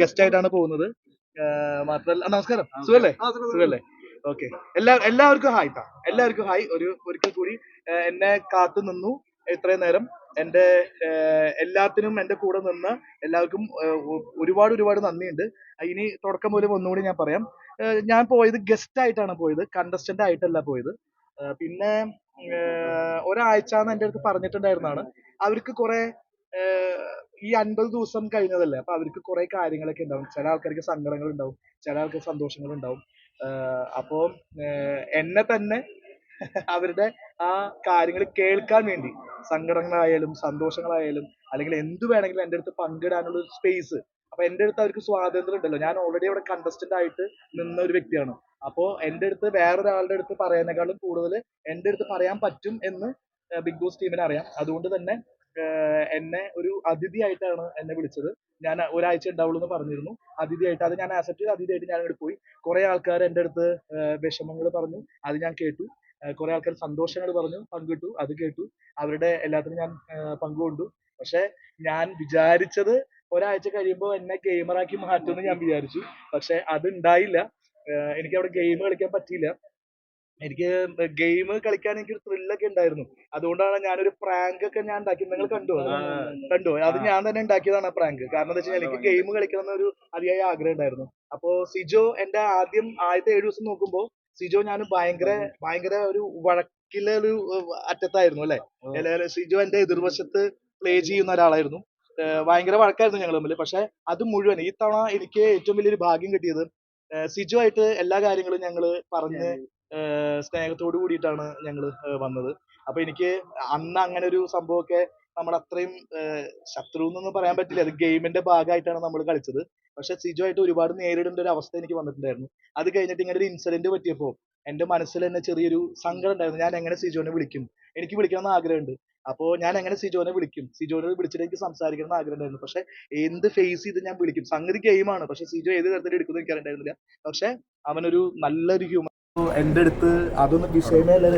Guest ആയിട്ടാണ് പോകുന്നത്. മാത്രമല്ല മാത്രല്ല നമസ്കാരം. സുഖല്ലേ? സുഖല്ലേ? ഓക്കെ. എല്ലാ എല്ലാവർക്കും ഹായ് താ എല്ലാവർക്കും ഹായ്. ഒരു ഒരിക്കൽ കൂടി എന്നെ കാത്തു നിന്നു ഇത്രയും നേരം. എന്റെ എല്ലാത്തിനും എന്റെ കൂടെ നിന്ന് എല്ലാവർക്കും ഒരുപാട് ഒരുപാട് നന്ദിയുണ്ട്. ഇനി തുടക്കം മുതൽ ഒന്നുകൂടി ഞാൻ പറയാം. ഞാൻ പോയത് ഗസ്റ്റ് ആയിട്ടാണ് പോയത്. കണ്ടസ്റ്റന്റ് ആയിട്ടല്ല പോയത്. പിന്നെ ഒരാഴ്ച എന്ന് എന്റെ അടുത്ത് പറഞ്ഞിട്ടുണ്ടായിരുന്നാണ്. അവർക്ക് കുറെ ഈ അൻപത് ദിവസം കഴിഞ്ഞതല്ലേ? അപ്പൊ അവർക്ക് കുറെ കാര്യങ്ങളൊക്കെ ഉണ്ടാവും. ചില ആൾക്കാർക്ക് സങ്കടങ്ങൾ ഉണ്ടാവും ചില ആൾക്കാർക്ക് സന്തോഷങ്ങൾ ഉണ്ടാവും അപ്പോ എന്നെ തന്നെ അവരുടെ ആ കാര്യങ്ങൾ കേൾക്കാൻ വേണ്ടി സങ്കടങ്ങളായാലും സന്തോഷങ്ങളായാലും അല്ലെങ്കിൽ എന്ത് വേണമെങ്കിലും എന്റെ അടുത്ത് പങ്കിടാനുള്ള ഒരു സ്പേസ് അപ്പൊ എന്റെ അടുത്ത് അവർക്ക് സ്വാതന്ത്ര്യം ഉണ്ടല്ലോ. ഞാൻ ഓൾറെഡി അവിടെ കണ്ടസ്റ്റന്റ് ആയിട്ട് നിന്ന ഒരു വ്യക്തിയാണ്. അപ്പോ എന്റെ അടുത്ത് വേറൊരാളുടെ അടുത്ത് പറയുന്നതിനേക്കാളും കൂടുതൽ എന്റെ അടുത്ത് പറയാൻ പറ്റും എന്ന് ബിഗ് ബോസ് ടീമിന് അറിയാം. അതുകൊണ്ട് തന്നെ എന്നെ ഒരു അതിഥിയായിട്ടാണ് എന്നെ വിളിച്ചത്. ഞാൻ ഒരാഴ്ച ഉണ്ടാവുള്ളൂ എന്ന് പറഞ്ഞിരുന്നു. അതിഥിയായിട്ട് അത് ഞാൻ ആക്സെപ്റ്റ് ചെയ്ത് അതിഥിയായിട്ട് ഞാൻ അങ്ങോട്ട് പോയി. കുറെ ആൾക്കാർ എന്റെ അടുത്ത് വിഷമങ്ങൾ പറഞ്ഞു. അത് ഞാൻ കേട്ടു. കുറെ ആൾക്കാർ സന്തോഷങ്ങൾ പറഞ്ഞു പങ്കിട്ടു അത് കേട്ടു. അവരുടെ എല്ലാത്തിനും ഞാൻ പങ്കുകൊണ്ടു. പക്ഷെ ഞാൻ വിചാരിച്ചത് ഒരാഴ്ച കഴിയുമ്പോൾ എന്നെ ഗെയിമറാക്കി മാറ്റുമെന്ന് ഞാൻ വിചാരിച്ചു. പക്ഷെ അത് ഉണ്ടായില്ല. എനിക്ക് അവിടെ ഗെയിം കളിക്കാൻ പറ്റിയില്ല. എനിക്ക് ഗെയിം കളിക്കാൻ എനിക്ക് ഒരു ത്രില്ലൊക്കെ ഉണ്ടായിരുന്നു. അതുകൊണ്ടാണ് ഞാനൊരു പ്രാങ്ക് ഒക്കെ ഞാൻ ഉണ്ടാക്കി. നിങ്ങൾ കണ്ടു? കണ്ടു? അത് ഞാൻ തന്നെ ഉണ്ടാക്കിയതാണ് ആ പ്രാങ്ക് കാരണം എന്താ വെച്ചാൽ എനിക്ക് ഗെയിം കളിക്കണം എന്നൊരു അതിയായ ആഗ്രഹം ഉണ്ടായിരുന്നു. അപ്പോ സിജോ എന്റെ ആദ്യം ആദ്യത്തെ ഏഴു ദിവസം നോക്കുമ്പോ സിജോ ഞാൻ ഭയങ്കര ഭയങ്കര ഒരു വഴക്കിലെ ഒരു അറ്റത്തായിരുന്നു അല്ലെ? സിജോ എന്റെ എതിർവശത്ത് പ്ലേ ചെയ്യുന്ന ഒരാളായിരുന്നു. ഭയങ്കര വഴക്കായിരുന്നു ഞങ്ങൾ തമ്മിൽ. പക്ഷെ അത് മുഴുവൻ ഈ തവണ എനിക്ക് ഏറ്റവും വലിയൊരു ഭാഗ്യം കിട്ടിയത് സിജോ ആയിട്ട് എല്ലാ കാര്യങ്ങളും ഞങ്ങൾ പറഞ്ഞ് സ്നേഹത്തോട് കൂടിയിട്ടാണ് ഞങ്ങൾ വന്നത്. അപ്പൊ എനിക്ക് അന്ന് അങ്ങനെ ഒരു സംഭവമൊക്കെ നമ്മൾ അത്രയും ശത്രു എന്നൊന്നും പറയാൻ പറ്റില്ല. അത് ഗെയിമിന്റെ ഭാഗമായിട്ടാണ് നമ്മൾ കളിച്ചത്. പക്ഷെ സിജോ ആയിട്ട് ഒരുപാട് നേരിടേണ്ട ഒരു അവസ്ഥ എനിക്ക് വന്നിട്ടുണ്ടായിരുന്നു. അത് കഴിഞ്ഞിട്ട് ഇങ്ങനെ ഒരു ഇൻസിഡന്റ് പറ്റിയപ്പോൾ എന്റെ മനസ്സിൽ തന്നെ ചെറിയൊരു സങ്കടം ഉണ്ടായിരുന്നു. ഞാൻ എങ്ങനെ സിജോനെ വിളിക്കും? എനിക്ക് വിളിക്കണം എന്ന് ആഗ്രഹമുണ്ട്. അപ്പോ ഞാൻ എങ്ങനെ സിജോനെ വിളിക്കും? സിജോനെ വിളിച്ചിട്ട് എനിക്ക് സംസാരിക്കണം എന്ന് ആഗ്രഹം ഉണ്ടായിരുന്നു. പക്ഷെ എന്ത് ഫേസ് ചെയ്ത് ഞാൻ വിളിക്കും? സംഗതി ഗെയിമാണ്. പക്ഷെ സിജോ ഏത് തരത്തിൽ എടുക്കുന്നു എനിക്ക് അറിയണ്ടായിരുന്നില്ല പക്ഷെ അവനൊരു നല്ലൊരു ഹ്യൂമൻ എന്റെ അടുത്ത് അതൊന്നും വിഷയമേ അല്ല